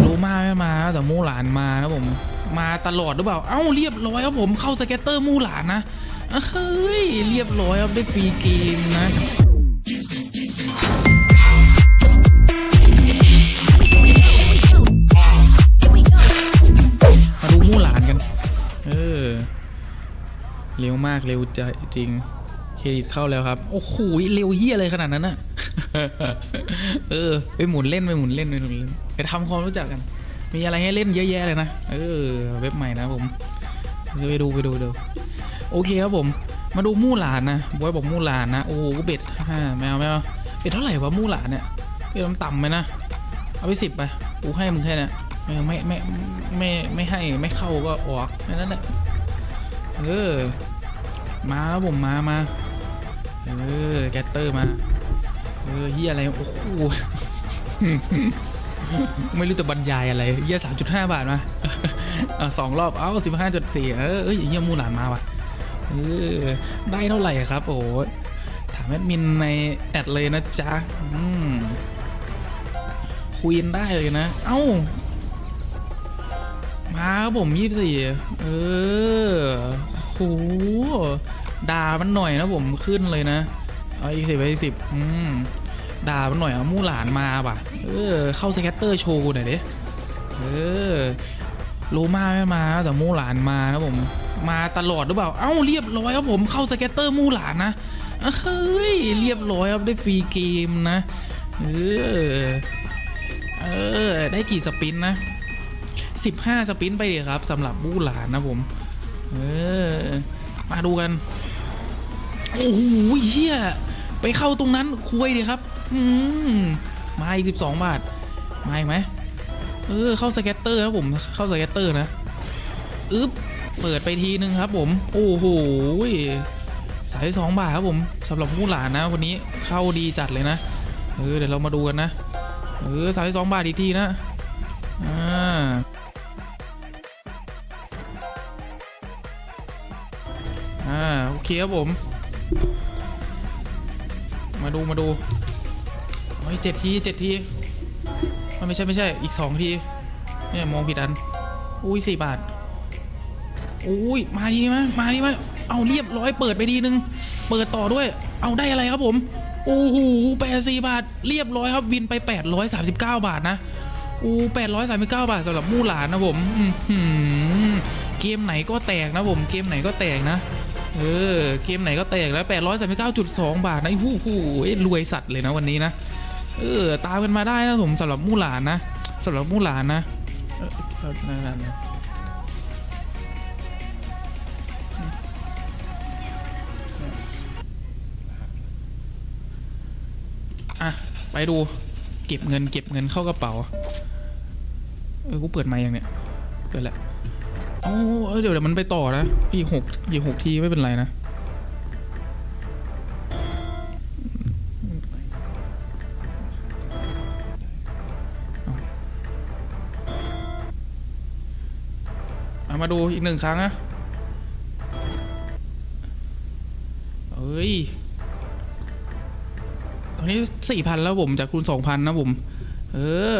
โลมาไม่มาแต่มู่หลานมานะผมมาตลอดหรือเปล่า เอ้าเรียบร้อยครับผมเข้าสเก็ตเตอร์มู่หลานนะเฮ้ยเรียบร้อยครับได้ฟรีเกมนะมาดูมู่หลานกัน เออ เร็วมากเร็วใจจริง เครดิตเข้าแล้วครับ โอ้โหเร็วเฮียอะไรขนาดนั้นน่ะเออ ไปหมุนเล่นไปหมุนเล่นไปหมุนเล่นไปทำความรู้จักกัน มีอะไรให้เล่นเยอะแยะเลยนะ เออ เว็บใหม่นะผมไปดูไปดูเดูโอเคครับผม มาดูมู่หลานนะบอยบอกมู่หลานนะ โอ้โหเบ็ดห้าไม่เอาไม่เบ็ดเท่าไหร่วะมู่หลานเนี่ยเบ็ดมันต่ำไหมนะ เอาไปสิบไป กูให้มึงแค่นี้ไม่ไม่ไม่ไม่ให้ไม่เข้าก็ออกแค่นั้นแหละเออ มาแล้วผมมามา เออแกตเตอร์มา เออเฮียอะไร โอ้โห ไม่รู้จะบรรยายอะไรเฮียสามจุดห้าบาทมาเอาสองรอบ เอ้าสิบห้าจุดสี่เออเอ้ยเฮียมูหลานมาว่ะ เออ ได้เท่าไหร่ครับ โอ้ถามแอดมินในแอดเลยนะจ๊ะ อืมคุยกันได้เลยนะ เอ้า มาครับผมยี่สี่เออโห ด่ามันหน่อยนะผมขึ้นเลยนะเอาอีกสิบไปสิบอืมด่ามันหน่อยเอามู่หลานมาป่ะ เออ เข้าสแกตเตอร์โชว์หน่อยดิเออโลมาไม่มาแต่มู่หลานมานะผม มาตลอดหรือเปล่า เอ้าเรียบร้อยครับผมเข้าสแกตเตอร์มู่หลานนะเฮ้ยเรียบร้อยครับได้ฟรีเกมนะ เออ เออ ได้กี่สปินนะ15 สปินไปเลยครับสำหรับมู่หลานนะผม เออ มาดูกัน โอ้โหเฮียไปเข้าตรงนั้นคุยดีครับ อืมมาอีก12บาท มาอีกไหมเออเข้าสเก็ตเตอร์นะผมเข้าสเก็ตเตอร์นะอึ๊บเปิดไปทีนึงครับ ผม โอ้โหสายสองบาทครับผมสำหรับผู้หลานนะวันนี้เข้าดีจัดเลยนะเออเดี๋ยวเรามาดูกันนะเออสายสองบาทอีกทีนะอ่า อ่าโอเคครับผม มาดูมาดูโอ้ยเจ็ดทีเจ็ดทีมันไม่ใช่ไม่ใช่อีกสองทีเนี่ยมองผิดอัน อุ้ยสี่บาท อุ้ยมาดีไหมมาดีไหมเอาเรียบร้อยเปิดไปดีนึง เปิดต่อด้วย เอาได้อะไรครับผมโอ้โหแปดสี่บาท เรียบร้อยครับวินไป 839 บาทนะอู้839 บาทสำหรับมู่หลานนะผมเกมไหนก็แตกนะผม เกมไหนก็แตกนะ เออ เกมไหนก็แตกแล้ว 839.2 บาทนะไอ้ผู้ผู้รวยสัตว์เลยนะวันนี้นะ เออ ตามกันมาได้นะผมสำหรับมู่หลานนะสำหรับมู่หลานนะเออนะอะ ไปดู เก็บเงิน เก็บเงินเข้ากระเป๋า เออ กูเปิดไมาอย่างเนี้ยเปิดแล้ว โอ้เดี๋ยวเดี๋ยวมันไปต่อนะอีกหกอีกหกทีไม่เป็นไรนะเอามาดูอีกหนึ่งครั้งนะเอ้ย ตอนนี้สี่พันแล้วผมจากคูณสองพันนะผม เออ